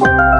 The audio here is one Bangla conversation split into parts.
Bye.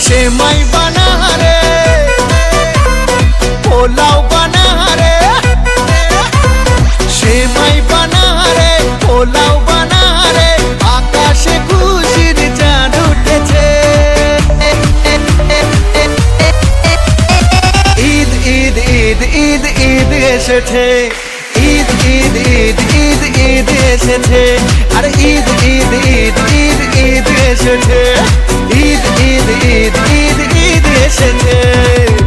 আরে সে মাই বানারে পোলাও বানারে সে মাই বানারে পোলাও বানারে আকাশে খুশির চাঁদ উঠেছে ঈদ ঈদ ঈদ ঈদ ঈদ এসেছে ঈদ ঈদ ঈদ ঈদ ঈদ এসেছে আর ঈদ ঈদ ঈদ ঈদ ঈদ এসেছে idi idi idi yaşadı